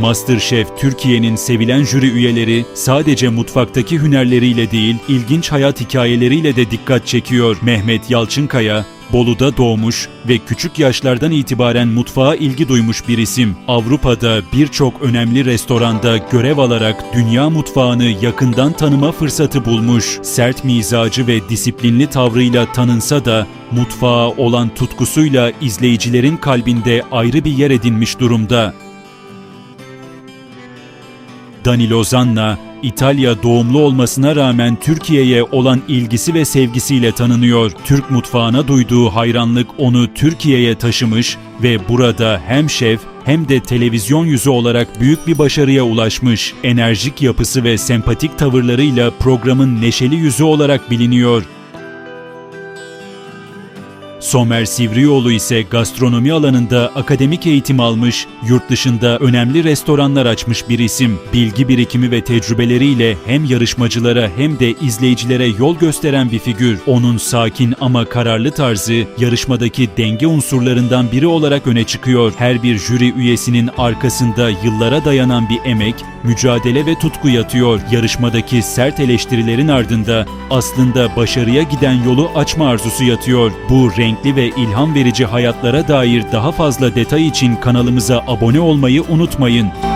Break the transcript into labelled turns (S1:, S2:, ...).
S1: Masterchef Türkiye'nin sevilen jüri üyeleri sadece mutfaktaki hünerleriyle değil, ilginç hayat hikayeleriyle de dikkat çekiyor. Mehmet Yalçınkaya, Bolu'da doğmuş ve küçük yaşlardan itibaren mutfağa ilgi duymuş bir isim. Avrupa'da birçok önemli restoranda görev alarak dünya mutfağını yakından tanıma fırsatı bulmuş. Sert mizacı ve disiplinli tavrıyla tanınsa da mutfağa olan tutkusuyla izleyicilerin kalbinde ayrı bir yer edinmiş durumda. Danilo Zanna, İtalya doğumlu olmasına rağmen Türkiye'ye olan ilgisi ve sevgisiyle tanınıyor. Türk mutfağına duyduğu hayranlık onu Türkiye'ye taşımış ve burada hem şef hem de televizyon yüzü olarak büyük bir başarıya ulaşmış. Enerjik yapısı ve sempatik tavırlarıyla programın neşeli yüzü olarak biliniyor. Somer Sivrioğlu ise gastronomi alanında akademik eğitim almış, yurt dışında önemli restoranlar açmış bir isim. Bilgi birikimi ve tecrübeleriyle hem yarışmacılara hem de izleyicilere yol gösteren bir figür. Onun sakin ama kararlı tarzı yarışmadaki denge unsurlarından biri olarak öne çıkıyor. Her bir jüri üyesinin arkasında yıllara dayanan bir emek, mücadele ve tutku yatıyor. Yarışmadaki sert eleştirilerin ardında aslında başarıya giden yolu açma arzusu yatıyor. Bu renkli ve ilham verici hayatlara dair daha fazla detay için kanalımıza abone olmayı unutmayın.